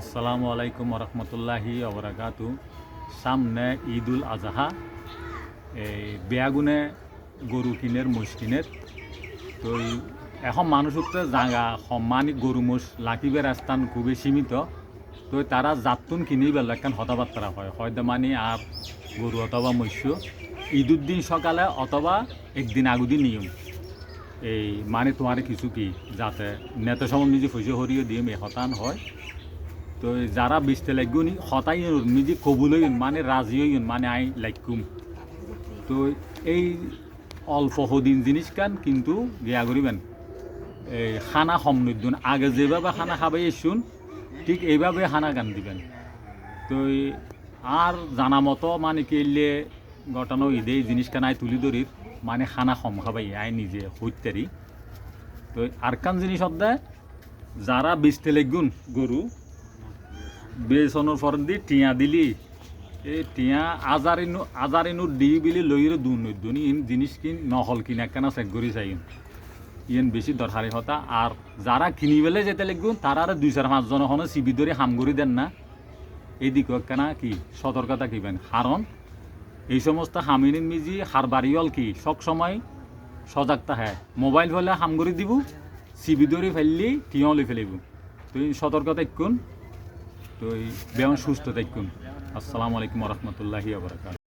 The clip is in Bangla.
আসসালামু আলাইকুম রহমতুল্লাহি অবরাকাতু সামনে ঈদুল আজহা। এই বেয়াগুনে গরু কিনের মুষ কিনের। তো এখন মানুষত্ব জাগা সম্মানিক গরু মুষ, লাকিবের স্থান খুবই সীমিত। তো তারা জাতুন কিনি বেলা একখান হতাবার্তা হয়? হয়তো মানে আর গরু অথবা মৎস্য। ঈদুর দিন সকালে অথবা একদিন আগুদি নিয়ম। এই মানে তোমার কিছু কি? যাতে নেতা সময় নিজে ফুসে হরিয়ে দিয়ে মে হতান হয়। তো যারা বিশতে লাগুন হতাই নিজে কবুল হইন মানে রাজি হইন মানে আই লাগুম তো এই অল্প সদিন জিনিস কান, কিন্তু গিয়া করিবেন। এই খানা সমৃদ্ধ। আগে যেভাবে খানা খাবাই এসুন, ঠিক এইভাবে খানা গান দিবেন। তো আর জানা মতো মানে কেলে ঘটনা ঈদে এই জিনিস কানাই তুলি ধরির মানে খানা কম খাবাই, আই নিজে হইতারি। তো আর কান জিনিস হদ্দে যারা বিশতে লাগুন গরু বেসনের পর দি টিয়া দিলি। এই টিয়া আজার ইনু আজার ইনু দি বিলি লইরে দুন দুনি। ইন জিনিস কিন নহল কিনা কেনা চেক করি চাইন ইয়েন বেশি দরকারি হতা। আর যারা কিনি পেলে যেতে লাগুন তারা আর দুই চার পাঁচজন হনে চিবি ধরে হাম করি দেন না। এইদিকে কেনা কি? সতর্কতা কিবেন কারণ এই সমস্ত হামিনিন মিজি হার বাড়িওয়াল কি? সব সময় সজাগ তাহে। মোবাইল হলে হাম করে দিব চিবি ধরে ফেললি লি ফেলিব। তো এই সতর্কতা কোন? তো এই ব্যায়াম সুস্থ থাকুন। আসসালামু আলাইকুম রহমতুল্লাহি আবরাকাত